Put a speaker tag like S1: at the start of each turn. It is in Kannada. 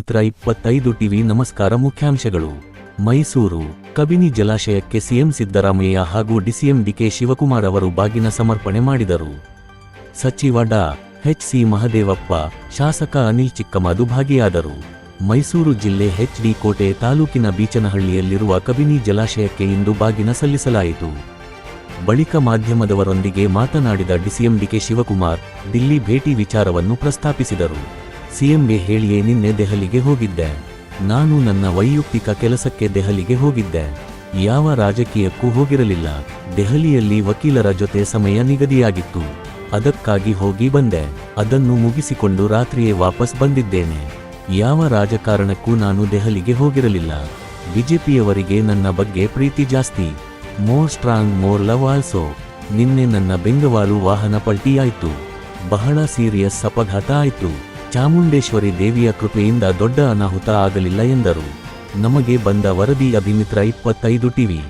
S1: ಅಭಿಮಿತ್ರ ಇಪ್ಪತ್ತೈದು ಟಿವಿ ನಮಸ್ಕಾರ ಮುಖ್ಯಾಂಶಗಳು. ಮೈಸೂರು ಕಬಿನಿ ಜಲಾಶಯಕ್ಕೆ ಸಿಎಂ ಸಿದ್ದರಾಮಯ್ಯ ಹಾಗೂ ಡಿಸಿಎಂ ಡಿಕೆ ಶಿವಕುಮಾರ್ ಅವರು ಬಾಗಿನ ಸಮರ್ಪಣೆ ಮಾಡಿದರು. ಸಚಿವ ಡಾ ಸಿ ಮಹದೇವಪ್ಪ, ಶಾಸಕ ಅನಿಲ್ ಚಿಕ್ಕಮದು ಭಾಗಿಯಾದರು. ಮೈಸೂರು ಜಿಲ್ಲೆ ಹೆಚ್ ಡಿ ಕೋಟೆ ತಾಲೂಕಿನ ಬೀಚನಹಳ್ಳಿಯಲ್ಲಿರುವ ಕಬಿನಿ ಜಲಾಶಯಕ್ಕೆ ಇಂದು ಬಾಗಿನ ಸಲ್ಲಿಸಲಾಯಿತು. ಬಳಿಕ ಮಾಧ್ಯಮದವರೊಂದಿಗೆ ಮಾತನಾಡಿದ ಡಿಸಿಎಂ ಡಿಕೆ ಶಿವಕುಮಾರ್, ದಿಲ್ಲಿ ಭೇಟಿ ವಿಚಾರವನ್ನು ಪ್ರಸ್ತಾಪಿಸಿದರು. ಸಿಎಂಗೆ ಹೇಳಿಯೇ ನಿನ್ನೆ ದೆಹಲಿಗೆ ಹೋಗಿದ್ದೆ. ನಾನು ನನ್ನ ವೈಯಕ್ತಿಕ ಕೆಲಸಕ್ಕೆ ದೆಹಲಿಗೆ ಹೋಗಿದ್ದೆ. ಯಾವ ರಾಜಕೀಯಕ್ಕೂ ಹೋಗಿರಲಿಲ್ಲ. ದೆಹಲಿಯಲ್ಲಿ ವಕೀಲರ ಜೊತೆ ಸಮಯ ನಿಗದಿಯಾಗಿತ್ತು. ಅದಕ್ಕಾಗಿ ಹೋಗಿ ಬಂದೆ. ಅದನ್ನು ಮುಗಿಸಿಕೊಂಡು ರಾತ್ರಿಯೇ ವಾಪಸ್ ಬಂದಿದ್ದೇನೆ. ಯಾವ ರಾಜಕಾರಣಕ್ಕೂ ನಾನು ದೆಹಲಿಗೆ ಹೋಗಿರಲಿಲ್ಲ. ಬಿಜೆಪಿಯವರಿಗೆ ನನ್ನ ಬಗ್ಗೆ ಪ್ರೀತಿ ಜಾಸ್ತಿ. More strong, more love also. ನಿನ್ನೆ ನನ್ನ ಬೆಂಗವಾಲು ವಾಹನ ಪಲ್ಟಿಯಾಯಿತು. ಬಹಳ ಸೀರಿಯಸ್ ಅಪಘಾತ ಆಯ್ತು. ಚಾಮುಂಡೇಶ್ವರಿ ದೇವಿಯ ಕೃಪೆಯಿಂದ ದೊಡ್ಡ ಅನಾಹುತ ಆಗಲಿಲ್ಲ ಎಂದರು. ನಮಗೆ ಬಂದ ವರದಿ ಅಭಿಮಿತ್ರ ಇಪ್ಪತ್ತೈದು ಟಿವಿ.